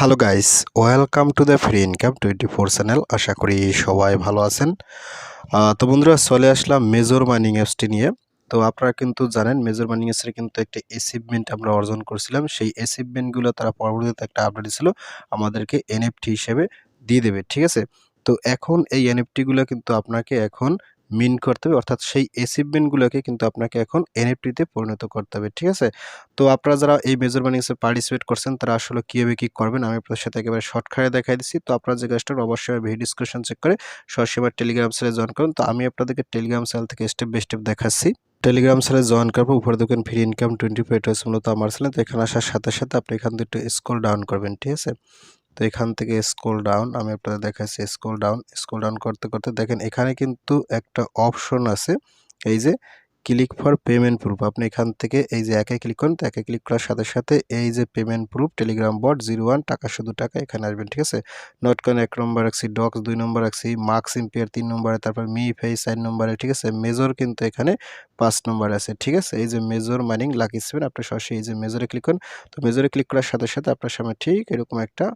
Hello guys welcome to the free income twenty four channel আশা করি সবাই ভালো আছেন। তো বন্ধুরা, চলে আসলাম মেজর মাইনিং অ্যাপসটি নিয়ে। তো আপনারা কিন্তু জানেন মেজর মাইনিং অ্যাপসের কিন্তু একটা অ্যাচিভমেন্ট আমরা অর্জন করছিলাম। সেই অ্যাচিভমেন্টগুলো তারা পরবর্তীতে একটা আপডেট ছিল আমাদেরকে এনএফটি হিসেবে দিয়ে দেবে, ঠিক আছে? তো এখন এই এনএফটিগুলো কিন্তু আপনাকে এখন মিন করতে হবে। অর্থাৎ সেই অ্যাচিভমেন্টগুলোকে কিন্তু আপনাকে এখন এনএফটিতে পরিণত করতে হবে, ঠিক আছে? তো আপনারা যারা এই মেজর মাইনিংসে পার্টিসিপেট করছেন, তারা আসলে কীভাবে কী করবেন? আমি আপনাদের সাথে একেবারে শর্টকাটে দেখাই দিচ্ছি। তো আপনারা যে কাজটা অবশ্যই ভিডিও ডিসক্রিপশন চেক করে সরাসরি আমার টেলিগ্রাম চ্যানেলে জয়েন করুন। তো আমি আপনাদেরকে টেলিগ্রাম চ্যানেল থেকে স্টেপ বাই স্টেপ দেখাচ্ছি। টেলিগ্রাম চ্যানেলে জয়েন করব উপরে দেখবেন ফ্রি ইনকাম টোয়েন্টি ফাইভ মূলত আমার চ্যানেল তো এখানে আসার সাথে সাথে আপনি এখান থেকে একটু স্ক্রল ডাউন করবেন, ঠিক আছে? তো এখান থেকে স্ক্রল ডাউন আমি আপনাদের দেখাচ্ছি স্ক্রল ডাউন স্ক্রল ডাউন করতে করতে দেখেন এখানে কিন্তু একটা অপশন আছে, এই যে ক্লিক ফর পেমেন্ট প্রুফ আপনি এখান থেকে এই যে একে ক্লিক করুন, তো একে ক্লিক করার সাথে সাথে এই যে payment proof Telegram bot zero one টাকা শুধু টাকা এখানে আসবেন ঠিক আছে? নোট কয়েন এক নম্বর রাখছি ডক্স দুই নম্বর রাখছি মার্কস ইম্পিয়ার তিন নম্বরে তারপর মি ফেই চার নম্বরে ঠিক আছে? মেজর কিন্তু এখানে পাঁচ নম্বর আছে, ঠিক আছে? এই যে মেজর মাইনিং লাকি সেভেন আপনি সরাসরি এই যে মেজরে ক্লিক করুন, তো মেজরে ক্লিক করার সাথে সাথে আপনার সামনে ঠিক এরকম একটা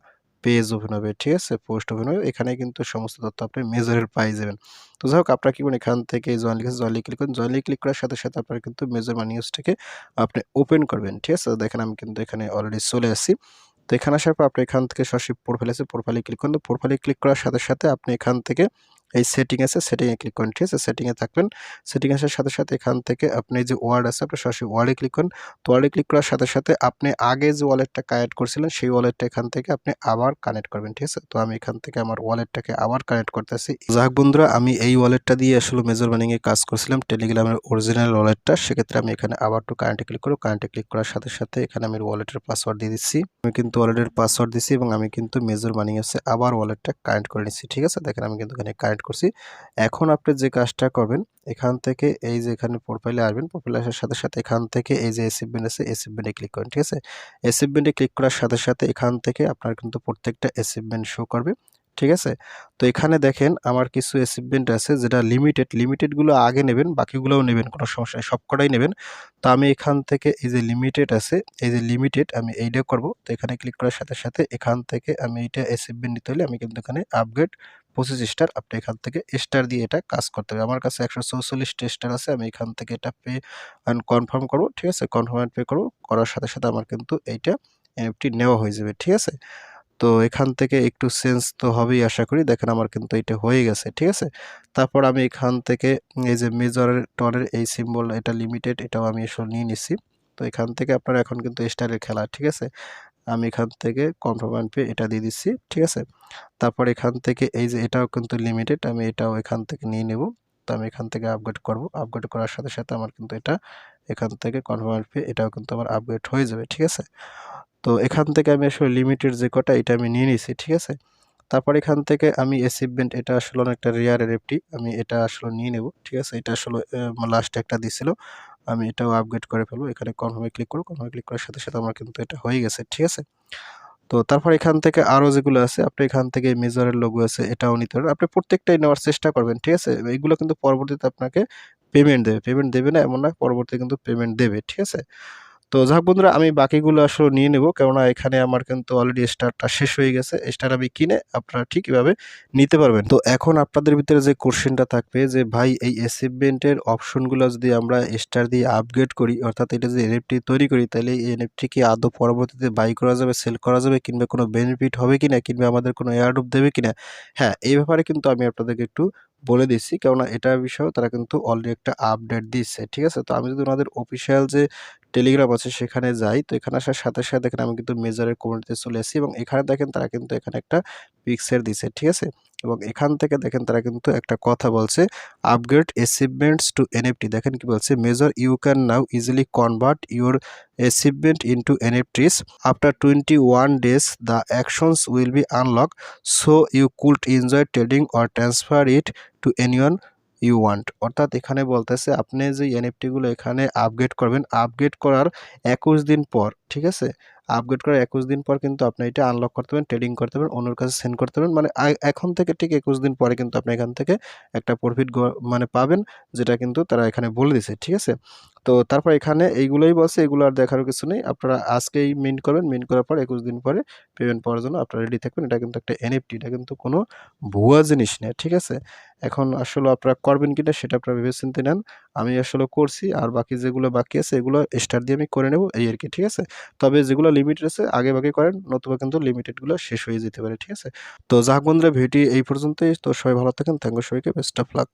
পেজ ওপেন হবে ঠিক আছে? পোস্ট ওপেন হবে এখানে কিন্তু সমস্ত তথ্য আপনি মেজরের পাই যাবেন। তো যাই হোক, আপনারা কি করুন এখান থেকে জয়েন লিখেছে জয়েন ক্লিক করুন জয়েন ক্লিক করার সাথে সাথে আপনারা কিন্তু মেজর মানি নিউজটাকে আপনি ওপেন করবেন, ঠিক আছে? দেখেন আমি কিন্তু এখানে অলরেডি চলে আসি। তো এখানে আসার পর আপনি এখান থেকে সরাসরি প্রোফাইল আছে প্রোফাইলে ক্লিক করুন। তো প্রোফাইলে ক্লিক করার সাথে সাথে আপনি এখান থেকে এই সেটিং আছে সেটিংয়ে ক্লিক করেন, ঠিক আছে? সেটিংয়ে থাকবেন। সেটিং আসার সাথে সাথে এখান থেকে আপনি যে ওয়ার্ড আছে, আপনি সরাসরি ওয়ার্ডে ক্লিক করুন। তো ওয়ার্ডে ক্লিক করার সাথে সাথে আপনি আগে যে ওয়ালেটটা কানেক্ট করছিলেন, সেই ওয়ালেটটা এখান থেকে আপনি আবার কানেক্ট করবেন, ঠিক আছে? তো আমি এখান থেকে আমার ওয়ালেটটাকে আবার কানেক্ট করতেছি। যাক বন্ধুরা, আমি এই ওয়ালেটটা দিয়ে আসলে মেজর এ কাজ করছিলাম। টেলিগ্রামের অরিজিনাল ওয়ালেটটা সেক্ষেত্রে আমি এখানে আবার টু কারেন্টে ক্লিক করব। কারেন্টে ক্লিক করার সাথে সাথে এখানে আমি ওয়ালেটের পাসওয়ার্ড দিয়ে দিচ্ছি। আমি কিন্তু ওয়ালেটের পাসওয়ার্ড দিচ্ছি এবং আমি কিন্তু মেজর মানি এসে আবার ওয়ালেটটা কানেক্ট করে নিচ্ছি, ঠিক আছে? দেখেন আমি কিন্তু এখানে কানেক্ট করছি। এখন আপনি যে কাজটা করবেন, এখান থেকে এই যে এখানে প্রোফাইলে আসবেন প্রোফাইলে আসার সাথে সাথে এখান থেকে এই যে এসিভমেন্ট আছে এসিভমেন্টে ক্লিক করেন, ঠিক আছে? এসিভমেন্টে ক্লিক করার সাথে সাথে এখান থেকে আপনার কিন্তু প্রত্যেকটা অ্যাচিভমেন্ট শো করবে, ঠিক আছে? তো এখানে দেখেন আমার কিছু অ্যাচিভমেন্ট আছে যেটা লিমিটেড লিমিটেডগুলো আগে নেবেন, বাকিগুলোও নেবেন, কোনো সমস্যা নেই, সবকটাই নেবেন। তো আমি এখান থেকে এই যে লিমিটেড আছে, এই যে লিমিটেড আমি এইটা করব। তো এখানে ক্লিক করার সাথে সাথে এখান থেকে আমি এইটা অ্যাচিভমেন্ট নিতে হলে আমি কিন্তু এখানে আপগ্রেড পঁচিশ স্টার আপনি এখান থেকে স্টার দিয়ে এটা কাজ করতে হবে। আমার কাছে একশো চৌচল্লিশটা স্টার আছে, আমি এখান থেকে এটা পে অ্যান্ড কনফার্ম করব, ঠিক আছে? কনফার্ম পে করব, করার সাথে সাথে আমার কিন্তু এইটা এনএফটি নেওয়া হয়ে যাবে, ঠিক আছে? তো এখান থেকে একটু সেন্স তো হবেই আশা করি, দেখেন আমার কিন্তু এটা হয়ে গেছে, ঠিক আছে? তারপর আমি এখান থেকে এই যে মেজরের টনের এই সিম্বল এটা লিমিটেড এটাও আমি এসব নিয়ে নিছি। তো এখান থেকে আপনার এখন কিন্তু স্টাইলের খেলা, ঠিক আছে? আমি এখান থেকে কনফার্ম পে এটা দিয়ে দিচ্ছি, ঠিক আছে? তারপর এখান থেকে এই যে এটাও কিন্তু লিমিটেড আমি এটাও এখান থেকে নিয়ে নেব। তো আমি এখান থেকে আপগ্রেড করব। আপগ্রেড করার সাথে সাথে আমার কিন্তু এটা এখান থেকে কনফার্ম পে এটাও কিন্তু আমার আপগ্রেড হয়ে যাবে, ঠিক আছে? তো এখান থেকে আমি আসলে লিমিটেড যে কটা, এটা আমি নিয়ে নিয়েছি, ঠিক আছে? তারপর এখান থেকে আমি অ্যাচিভমেন্ট এটা আসলে অনেকটা রেয়ারের এফটি আমি এটা আসলে নিয়ে নেব, ঠিক আছে? এটা আসলে লাস্ট একটা দিছিল। আমি এটাও আপগ্রেড করে ফেলব। এখানে কনফার্মে ক্লিক করব কনফার্মে ক্লিক করার সাথে সাথে আমার কিন্তু এটা হয়ে গেছে, ঠিক আছে? তো তারপর এখান থেকে আরও যেগুলো আছে, আপনি এখান থেকে মেজরের লোগো আছে, এটাও নিতে পারেন। আপনি প্রত্যেকটাই নেওয়ার চেষ্টা করবেন, ঠিক আছে? এইগুলো কিন্তু পরবর্তীতে আপনাকে পেমেন্ট দেবে। পেমেন্ট দেবে না, এমন না, পরবর্তীতে কিন্তু পেমেন্ট দেবে, ঠিক আছে? তো যাক বন্ধুরা, আমি বাকিগুলো আসলে নিয়ে নেব। কেননা এখানে আমার কিন্তু অলরেডি স্টারটা শেষ হয়ে গেছে। স্টার আমি কিনে আপনারা ঠিক এভাবে নিতে পারবেন। তো এখন আপনাদের ভিতরে যে কোশ্চেনটা থাকবে যে, ভাই, এই অ্যাচিভমেন্টের অপশনগুলো যদি আমরা স্টার দিয়ে আপগ্রেড করি, অর্থাৎ এটা যদি এনএফটি তৈরি করি, তাহলে এই এনএফটি কি আদৌ পরবর্তীতে বাই করা যাবে সেল করা যাবে, কিংবা কোনো বেনিফিট হবে কিনা, কিংবা আমাদের কোনো এয়ারডুপ দেবে কিনা? হ্যাঁ এই ব্যাপারে কিন্তু আমি আপনাদেরকে একটু বলে দিচ্ছি। কেননা এটা বিষয়েও তারা কিন্তু অলরেডি একটা আপডেট দিচ্ছে, ঠিক আছে? তো আমি যদি ওনাদের অফিসিয়াল যে টেলিগ্রাম আছে, সেখানে যাই। তো এখানে আসার সাথে সাথে দেখেন আমি কিন্তু মেজারের কমিউনিটিতে চলে আসি এবং এখানে দেখেন তারা কিন্তু এখানে একটা পিকচার দিছে, ঠিক আছে? এবং এখান থেকে দেখেন তারা কিন্তু একটা কথা বলছে আপগ্রেড অ্যাচিভমেন্টস টু এনএফটি দেখেন কি বলছে major you can now easily convert your achievement into NFTs after twenty one days the actions will be unlock so you could enjoy trading or transfer it to anyone you want অর্থাৎ এখানে বলতেছে, আপনি যে এনএফটিগুলো এখানে upgrade করবেন upgrade করার একুশ দিন পর, ঠিক আছে? আপগ্রেড করার একুশ দিন পর কিন্তু আপনি এটা আনলক করতে পারেন ট্রেডিং করতে পারেন অন্যর কাছে সেন্ড করতে পারেন মানে এখন থেকে ঠিক একুশ দিন পরে কিন্তু আপনি এখান থেকে একটা প্রফিট মানে পাবেন, যেটা কিন্তু তারা এখানে বলে দিছে, ঠিক আছে? তো তারপর এখানে এইগুলোই বলছে, এগুলো আর দেখারও কিছু নেই। আপনারা আজকেই মিন্ট করবেন। মিন্ট করার পর একুশ দিন পরে পেমেন্ট পাওয়ার জন্য আপনারা রেডি থাকবেন। এটা কিন্তু একটা এনএফটি এটা কিন্তু কোনো ভুয়া জিনিস নেই ঠিক আছে? এখন আসলে আপনারা করবেন কিনা সেটা আপনারা ভেবে চিন্তে নেন। আমি আসলে করছি আর বাকি যেগুলো বাকি আছে, এগুলো স্টার দিয়ে আমি করে নেব এই আর কি, ঠিক আছে? তবে যেগুলো লিমিটেড আছে আগে ভাগে করেন, নতুবা কিন্তু লিমিটেডগুলো শেষ হয়ে যেতে পারে, ঠিক আছে? তো যাক বন্ধুরা, ভিডিও এই পর্যন্তই। তো সবাই ভালো থাকেন। থ্যাংক ইউ সবাইকে। Best of luck